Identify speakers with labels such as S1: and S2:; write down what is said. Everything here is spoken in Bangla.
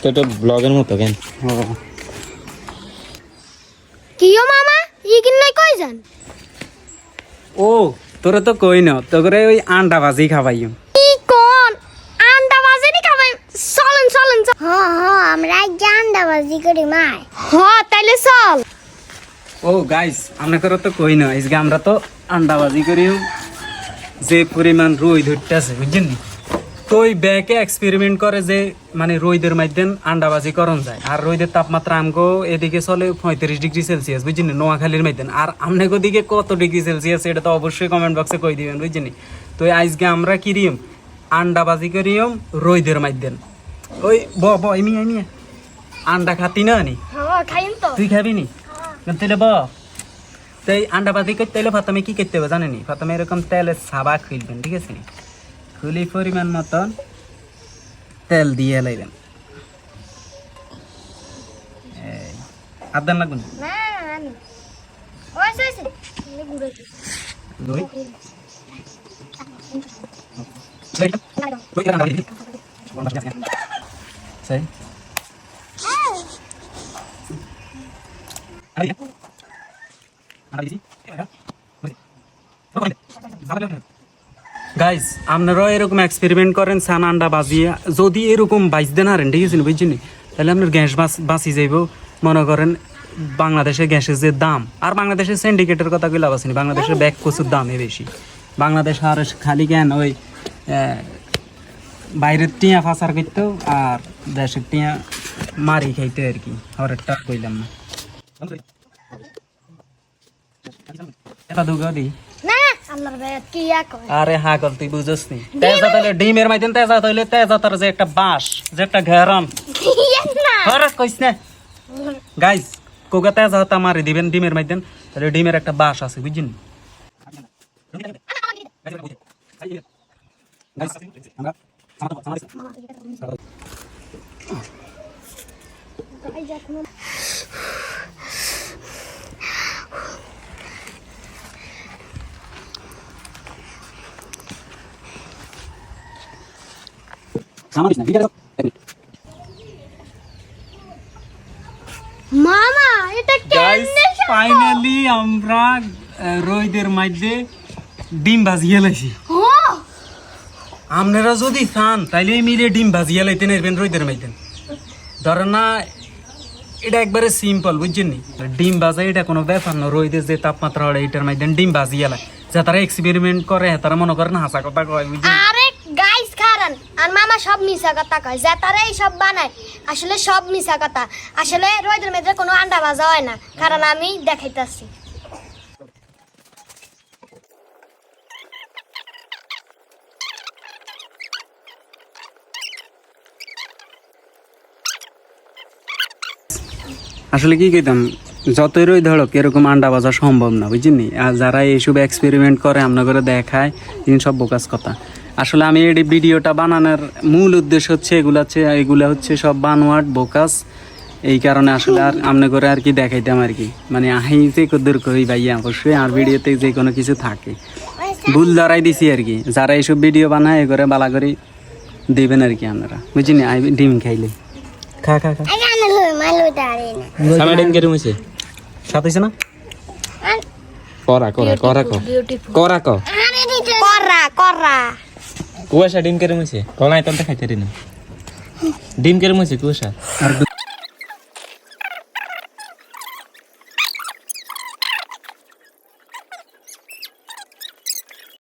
S1: তো এটা ব্লগের মতো কেন?
S2: কিও মামা ই কিনলে কই যান?
S3: ও তোরা তো কই না তোরে ওই আন্ডা ভাজি খাবাইম
S2: ই কোন? আন্ডা বাজে নি খাবেন চলেন চলেন হ হ আমরা আজ আন্ডা বাজি করি মাই হ তাইলে চল।
S3: ও গাইস আমরা করে তো কই না আজকে আমরা তো আন্ডা ভাজি করিও যে পরিমাণ রই ধরতে আছে বুঝছেন নি? তো ওই ব্যাকে এক্সপেরিমেন্ট করে যে মানে রোদের মাধ্যমে আন্ডাবাজি করন যায়। আর রোদের তাপমাত্রা আমগো এদিকে চলে পঁয়ত্রিশ ডিগ্রি সেলসিয়াস বুঝছেন? নোয়াখালীর মাধ্যমে আর আমনেগো দিকে কত ডিগ্রি সেলসিয়াস এটা তো অবশ্যই কমেন্ট বক্সে কই দিবেন বুঝছেন নি? তো আজকে আমরা কিরিম আন্ডাবাজি করিম রোদের মাধ্যমে ওই ব ব এমি এমি আন্ডা খাতি না নি?
S2: হ খাইন তো।
S3: তুই খাবি নি? তাহলে ব। তাই আন্ডা বাজি করতে হলে প্রথমে কি করতে হবে জানেনি প্রথমে এরকম তেলের সাবা খুলবেন ঠিক আছে নি? খুলি পরিমাণ মতন তেল দিয়ে লাইবেন এই আদান লাগবে না?
S2: না আমি ওই সই সই গুড়ে
S3: দই। দই। দই আন্ডা বাজি সেই আরে গাইজ আপনারাও এরকম এক্সপেরিমেন্ট করেন সান আন্ডা বাজিয়ে। যদি এরকম বাইশ না ঠিক আছে বুঝছেন তাহলে আপনার গ্যাস বাঁচি যাইব। মনে করেন, বাংলাদেশের গ্যাসের যে দাম, আর বাংলাদেশের সিন্ডিকেটের কথা কইলা বাসিনি বাংলাদেশের ব্যাগ কচুর দামই বেশি। বাংলাদেশ আর খালি কেন ওই বাইরের টিয়া ফাঁসার করতো, আর দেশের টিয়া মারি খাইতে আর কি। হরেরটা কইলাম না। দুগা দিই
S2: আল্লাহর ভাই কি ইয়া কয়?
S3: আরে হা কল তুই বুঝছ নি। তেজা তাইলে ডিমের মাইতেন তেজা তাইলে তেজা তার যে একটা বাঁশ যে একটা ঘেরাম
S2: ইয়া না।
S3: আরে কইস না। গাইস কোকা তেজা তা মারি দিবেন ডিমের মাইতেন তাহলে ডিমের একটা বাঁশ আছে বুঝছেন
S2: মামা এটা কেমনে
S3: ফাইনালি আমরা আহ, রইদের মধ্যে ডিম ভাজিয়ে লাইছি। আপনারা যদি চান তাইলে মিলে ডিম ভাজিয়া লাইতে নেবেন রইদের মাইতেন ধরেন না এটা একবারে সিম্পল বুঝছেন নি? ডিম ভাজা এটা কোনো ব্যাপার না রইদের যে তাপমাত্রা হয় এটার মাইতেন ডিম ভাজিয়া লাই যে তারা এক্সপেরিমেন্ট করে তারা মনে করেন হাসা কথা কয় বুঝছেন
S2: আর মামা সব মিশা কথা কয়, যে তারা এই সব বানায়। আসলে সব মিশা কথা। আসলে রোদের মধ্যে কোনো আন্ডা ভাজা হয় না, কারণ আমি দেখাইতাছি।
S3: আসলে কি কইতাম, যতই রই ধরক এরকম আন্ডা বাজা সম্ভব না, বুঝছেন আর যারা এইসব এক্সপেরিমেন্ট করে আপনার করে দেখায়, তিনি সব বোকাস কথা। আসলে আমি এই ভিডিওটা বানানোর মূল উদ্দেশ্য হচ্ছে এগুলো হচ্ছে এগুলো হচ্ছে সব বানোয়াট বোকাস। এই কারণে আসলে আর আমনে করে আর কি দেখাইতাম আর কি। মানে আহি যে কদ্দুর করি ভাইয়া অবশ্যই আর ভিডিওতে যে কোনো কিছু থাকে। ভুল ধরাই দিছি আর কি। যারা এইসব ভিডিও বানায় এ করে বালা করে দিবেন আর কি আপনারা। বুঝিনি আই ডিম খাইলে। খা খা খা।
S1: সামনে ডিম কেরম হইছে
S3: সাথে হইছে না?
S1: করা করা করা ক করা ক
S2: কররা কররা
S1: কুয়াশা ডিম কেরম মেছে। কলাই তন্তে খাইতে না। ডিম কেরম মেছে কুয়াশা।
S3: আর